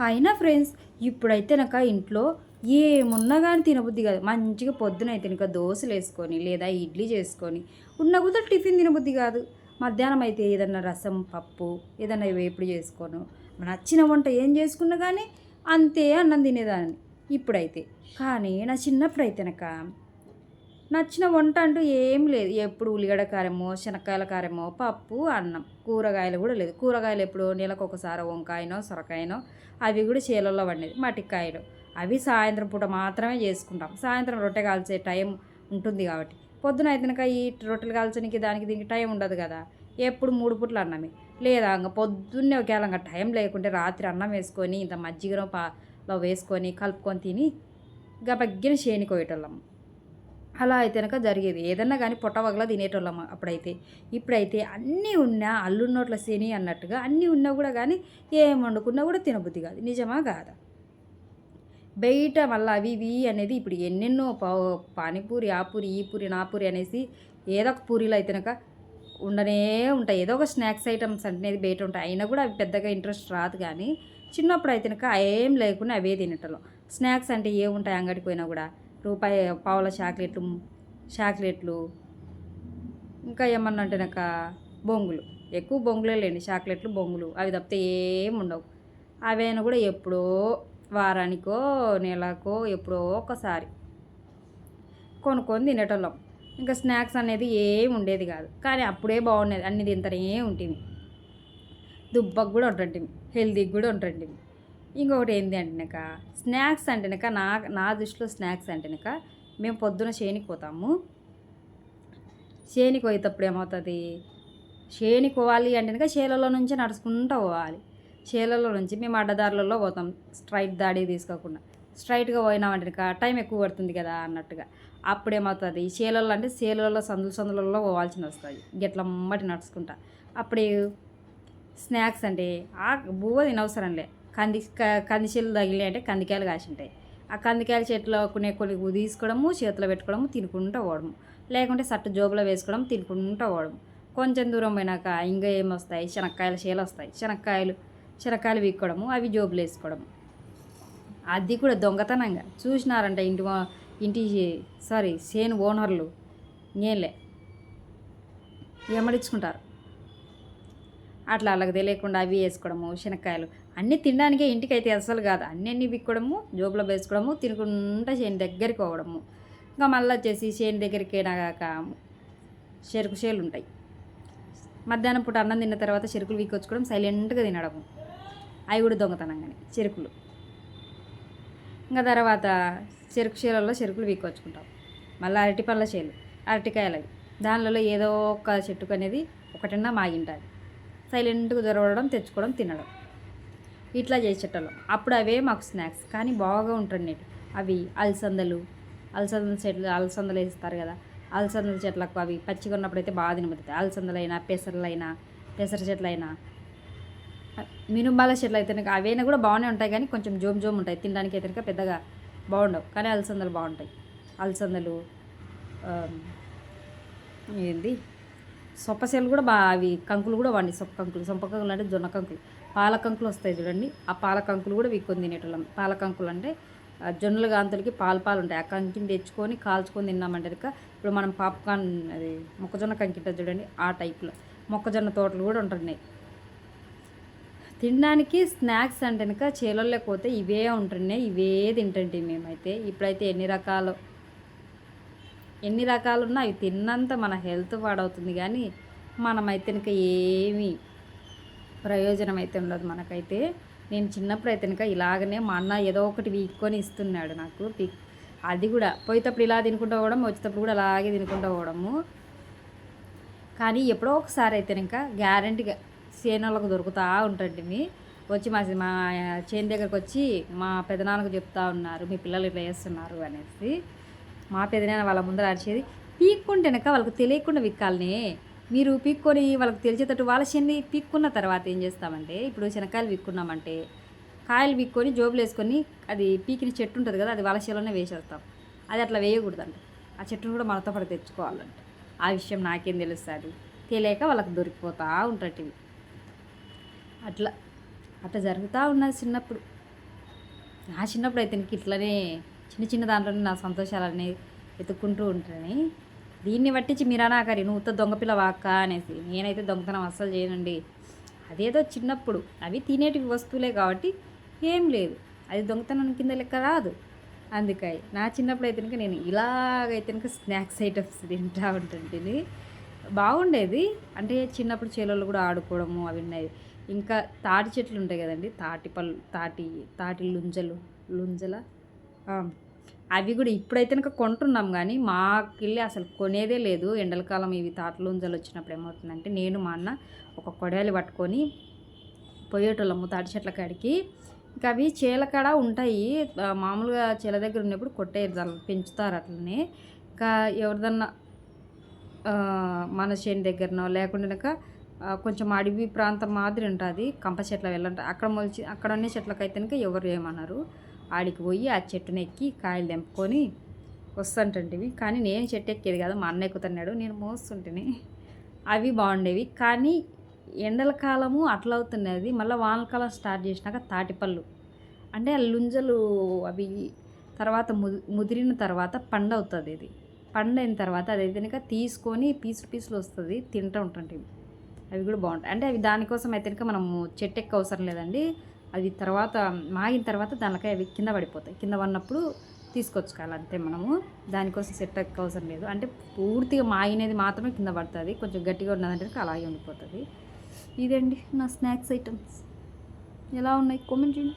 అయినా ఫ్రెండ్స్ ఇప్పుడైతే నాకు ఇంట్లో ఏమున్నా కానీ తినబుద్ధి కాదు. మంచిగా పొద్దున అయితే ఇంకా దోశలు వేసుకొని లేదా ఇడ్లీ చేసుకొని ఉన్న కూడా టిఫిన్ తినబుద్ధి కాదు. మధ్యాహ్నం అయితే ఏదన్నా రసం పప్పు ఏదన్నా వేపుడు చేసుకోను. నచ్చిన వంట ఏం చేసుకున్నా కానీ అంతే అన్నం తినేదాన్ని. ఇప్పుడైతే. కానీ నా చిన్నప్పుడు అయితేనక నచ్చిన వంట అంటూ ఏం లేదు. ఎప్పుడు ఉల్లిగడ్డ కారమో శనక్కాయల కారమో పప్పు అన్నం. కూరగాయలు కూడా లేదు. కూరగాయలు ఎప్పుడు నెలకు ఒకసారి వంకాయనో సొరకాయనో అవి కూడా చేలల్లో పండేది మటికాయలు అవి సాయంత్రం పూట మాత్రమే చేసుకుంటాం. సాయంత్రం రొట్టె కాల్చే టైం ఉంటుంది కాబట్టి. పొద్దున అయితే ఈ రొట్టెలు కాల్చడానికి దానికి దీనికి టైం ఉండదు కదా. ఎప్పుడు మూడు పూటలు అన్నమే. లేదా ఇంకా పొద్దున్నే ఒకవేళ ఇంకా టైం లేకుంటే రాత్రి అన్నం వేసుకొని ఇంత మజ్జిగలో పాలో వేసుకొని కలుపుకొని తిని గబగ్గిన చేని వాళ్ళం అలా అయితే కనుక జరిగేది. ఏదన్నా కానీ పొట్టవగలా తినేటోళ్ళం అప్పుడైతే. ఇప్పుడైతే అన్నీ ఉన్నా అల్లున్నోట్ల శని అన్నట్టుగా అన్నీ ఉన్నా కూడా కానీ ఏం వండుకున్నా కూడా తినబుద్ధి కాదు. నిజమా కాదా? బయట మళ్ళీ అవి ఇవి అనేది ఇప్పుడు ఎన్నెన్నో పానీపూరి ఆ పూరి ఈ పూరి నా పూరి అనేసి ఏదో ఒక పూరీలు అయితేనక ఉండనే ఉంటాయి. ఏదో ఒక స్నాక్స్ ఐటమ్స్ అనేది బయట ఉంటాయి. అయినా కూడా అవి పెద్దగా ఇంట్రెస్ట్ రాదు కానీ చిన్నప్పుడు అయితేనక ఏం లేకుండా అవే తినేటోళ్ళం. స్నాక్స్ అంటే ఏముంటాయి అంగడికి పోయినా కూడా. రూపాయి పావుల చాక్లెట్లు చాక్లెట్లు. ఇంకా ఏమన్నా అంటే నాకు బొంగులు. ఎక్కువ బొంగులే లేండి చాక్లెట్లు బొంగులు. అవి తప్పితే ఏం ఉండవు. అవైనా కూడా ఎప్పుడో వారానికో నెలకో ఎప్పుడో ఒకసారి కొనుక్కొని తినేటోళ్ళం. ఇంకా స్నాక్స్ అనేది ఏం ఉండేది కాదు. కానీ అప్పుడే బాగుండేది. అన్ని తింటనే ఉంటుంది దుబ్బకు కూడా ఉంటుంటివి హెల్తీకి కూడా ఉంటుంటివి ఇంకొకటి ఏంటి అంటేనక స్నాక్స్ అంటేనక నా నా దృష్టిలో స్నాక్స్ అంటేనక మేము పొద్దున చేనికి పోతాము. చేనికి పోయేటప్పుడు ఏమవుతుంది? చేనికి పోవాలి అంటేనక చేలలో నుంచి నడుచుకుంటూ పోవాలి. చేలలో నుంచి మేము అడ్డదారులలో పోతాం స్ట్రైట్ దాడి తీసుకోకుండా. స్ట్రైట్గా పోయినామంటే టైం ఎక్కువ పడుతుంది కదా అన్నట్టుగా. అప్పుడు ఏమవుతుంది చేలలో అంటే చేలలో సందులు సందులలో పోవాల్సి వస్తుంది. గెట్లమ్మటి నడుచుకుంటా. అప్పుడు స్నాక్స్ అంటే ఆ బువ్వ తినవసరంలే. కంది కందిశీలు తగిలే అంటే కందికాయలు కాసి ఉంటాయి ఆ కందికాయల చెట్లు కొన్ని కొన్ని తీసుకోవడము చేతిలో పెట్టుకోవడము తినుకుంటూ పోవడము. లేకుంటే సట్టు జోబులో వేసుకోవడం తినుకుంటూ పోవడం కొంచెం దూరం పోయినాక ఇంకా ఏమొస్తాయి? శనక్కాయల చేలు వస్తాయి. శనక్కాయలు శనక్కాయలు వీక్కోవడము అవి జోబులు వేసుకోవడము. అది కూడా దొంగతనంగా. చూసినారంట ఇంటి ఇంటి సారీ సేను ఓనర్లు. నేలే ఎమడించుకుంటారు అట్లా అలాగ తెలియకుండా అవి వేసుకోవడము శనక్కాయలు అన్నీ తినడానికే ఇంటికైతే అసలు కాదు. అన్నీ అన్నీ విక్కడము జోబులో వేసుకోవడము తినుకుంటా చేను దగ్గరికి పోవడము. ఇంకా మళ్ళీ వచ్చేసి చేను దగ్గరికి నాగాక చెరుకు చేలు ఉంటాయి. మధ్యాహ్నం పూట అన్నం తిన్న తర్వాత చెరుకులు వీకొచ్చుకోవడం సైలెంట్గా తినడము. అవి కూడా దొంగతనంగానే చెరుకులు. ఇంకా తర్వాత చెరుకు చేలలో చెరుకులు వీకొచ్చుకుంటాం మళ్ళీ అరటి పళ్ళ చేలు అరటికాయలు అవి. దానిలో ఏదో ఒక చెట్టుకు అనేది ఒకటన్నా మాగింటుంది సైలెంట్గా దొరవడం తెచ్చుకోవడం తినడం. ఇట్లా చేసేటోళ్ళం. అప్పుడు అవే మాకు స్నాక్స్. కానీ బాగా ఉంటుండే అవి అలసందలు. అలసందల చెట్లు అలసందలు వేస్తారు కదా. అలసందల చెట్లకు అవి పచ్చిగా ఉన్నప్పుడు అయితే బాగా తినబడుతుంది అలసందలైనా పెసరలైనా పెసర చెట్లైనా. మినుబాల చెట్లు అయితే అవైనా కూడా బాగానే ఉంటాయి కానీ కొంచెం జోమ్ జోమ్ ఉంటాయి. తినడానికి అయితే పెద్దగా బాగుండవు. కానీ అలసందలు బాగుంటాయి. అలసందలు ఏంది? సొప్పసేలు కూడా బాగా అవి కంకులు కూడా వండి సొప్ప కంకులు సొప్ప కంకులు అంటే జొన్న కంకులు. పాల కంకులు వస్తాయి చూడండి. ఆ పాలకంకులు కూడా వీక్కొని తినేటోళ్ళం. పాలకంకులు అంటే జొన్నలు కాంతులకి గాంతులకి పాలు పాలు ఉంటాయి. ఆ కంకిని తెచ్చుకొని కాల్చుకొని తిన్నామంటే కనుక ఇప్పుడు మనం పాప్కార్న్ అది మొక్కజొన్న కంకి ఉంటుంది చూడండి ఆ టైప్లో. మొక్కజొన్న తోటలు కూడా ఉంటున్నాయి. తినడానికి స్నాక్స్ అంటే కనుక చేలల్లోకి పోతే ఇవే ఉంటున్నాయి. ఇవే తింటుంటే మేమైతే. ఇప్పుడైతే ఎన్ని రకాలు ఎన్ని రకాలున్నా అవి తిన్నంత మన హెల్త్ పాడవుతుంది కానీ మనమైతే కనుక ఏమీ ప్రయోజనం అయితే ఉండదు మనకైతే. నేను చిన్నప్పుడు అయితే కనుక ఇలాగనే మా అన్న ఏదో ఒకటి వీక్కొని ఇస్తున్నాడు నాకు. పిక్ అది కూడా పోయేటప్పుడు ఇలా తినుకుంటూ పోవడం వచ్చేటప్పుడు కూడా అలాగే తినుకుంటూ పోవడము. కానీ ఎప్పుడో ఒకసారి అయితే ఇంకా గ్యారంటీగా చేనులకు దొరుకుతూ ఉంటుంది వచ్చి మా మా చేను దగ్గరకు వచ్చి మా పెదనాన్నకు చెప్తా ఉన్నారు మీ పిల్లలు ఇట్లా చేస్తున్నారు అనేసి. మా పెదనాన్న వాళ్ళ ముందర అరిచేది పీక్కుంటే వెనక వాళ్ళకి తెలియకుండా విక్కాలనే. మీరు పీక్కొని వాళ్ళకి తెలిసేటట్టు వాళ్ళ శని పీక్కున్న తర్వాత ఏం చేస్తామంటే ఇప్పుడు శనక్కాయలు పీక్కున్నామంటే కాయలు పీక్కొని జోబులు వేసుకొని అది పీకిన చెట్టు ఉంటుంది కదా అది వాళ్ళ చేలోనే వేసేస్తాం. అది అట్లా వేయకూడదంట. ఆ చెట్టును కూడా మనతో పాటు తెచ్చుకోవాలంట. ఆ విషయం నాకేం తెలుస్తుంది? తెలియక వాళ్ళకి దొరికిపోతూ ఉంటాయి అట్లా అట్లా జరుగుతూ ఉన్నది చిన్నప్పుడు. నా చిన్నప్పుడు అయితే ఇట్లనే చిన్న చిన్న దాంట్లోనే నా సంతోషాలన్నీ వెతుక్కుంటూ ఉంటానని దీన్ని పట్టించి మీరా నాకరి నువ్వు ఉత్త దొంగపిల్ల వాక్క అనేసి. నేనైతే దొంగతనం అస్సలు చేయనండి. అదేదో చిన్నప్పుడు. అవి తినేటివి వస్తువులే కాబట్టి ఏం లేదు. అది దొంగతనం కింద లెక్క రాదు. అందుకని నా చిన్నప్పుడు అయితే కనుక నేను ఇలాగైతే కనుక స్నాక్స్ ఐటమ్స్ తింటా ఉంటుంటుంది బాగుండేది. అంటే చిన్నప్పుడు చేలలో కూడా ఆడుకోవడము అవి ఉన్నాయి ఇంకా తాటి చెట్లు ఉంటాయి కదండి. తాటి పళ్ళు తాటి తాటి లుంజలు లుంజల అవి కూడా ఇప్పుడైతే కనుక కొంటున్నాం కానీ మాకిల్లి అసలు కొనేదే లేదు. ఎండలకాలం ఇవి తాటలుంజలు వచ్చినప్పుడు ఏమవుతుందంటే నేను మా అన్న ఒక కొడవలి పట్టుకొని పోయేటోళ్ళము తాటి చెట్ల కాడికి. ఇంకా అవి చీలకాడ ఉంటాయి. మామూలుగా చీల దగ్గర ఉన్నప్పుడు కొట్టేది పెంచుతారు అట్లనే. ఇంకా ఎవరిదన్నా మన చేను దగ్గరనో లేకుండా కొంచెం అడవి ప్రాంతం మాదిరి ఉంటుంది. కంప చెట్ల వెళ్ళంట అక్కడ మొలిచి అక్కడ ఉన్న చెట్లకైతే కనుక ఎవరు ఏమన్నారు ఆడికి పోయి ఆ చెట్టును ఎక్కి కాయలు తెంపుకొని వస్తుంటంటివి. కానీ నేను చెట్టు ఎక్కేది కాదు మా అన్న ఎక్కుతున్నాడు నేను మోస్తుంటిని. అవి బాగుండేవి. కానీ ఎండల కాలము అట్లా అవుతున్నది. మళ్ళీ వానల కాలం స్టార్ట్ చేసినాక తాటిపళ్ళు. అంటే ఆ లుంజలు అవి తర్వాత ము- ముదిరిన తర్వాత పండు అవుతుంది ఇది. పండు అయిన తర్వాత అది కనుక తీసుకొని పీసులు పీసులు వస్తుంది తింటూ ఉంటుంటివి. అవి కూడా బాగుంటాయి. అంటే అవి దానికోసం అయితే కనుక మనము చెట్టు ఎక్క అవసరం లేదండి. అది తర్వాత మాగిన తర్వాత దానికై అవి కింద పడిపోతాయి. కింద పడినప్పుడు తీసుకొచ్చుకోవాలి అంతే మనము. దానికోసం సెట్ అవసరం లేదు. అంటే పూర్తిగా మాగినది మాత్రమే కింద పడుతుంది. కొంచెం గట్టిగా ఉన్నదంటే అలాగే ఉండిపోతుంది. ఇదండి నా స్నాక్స్ ఐటమ్స్. ఎలా ఉన్నాయి? కామెంట్ చేయండి.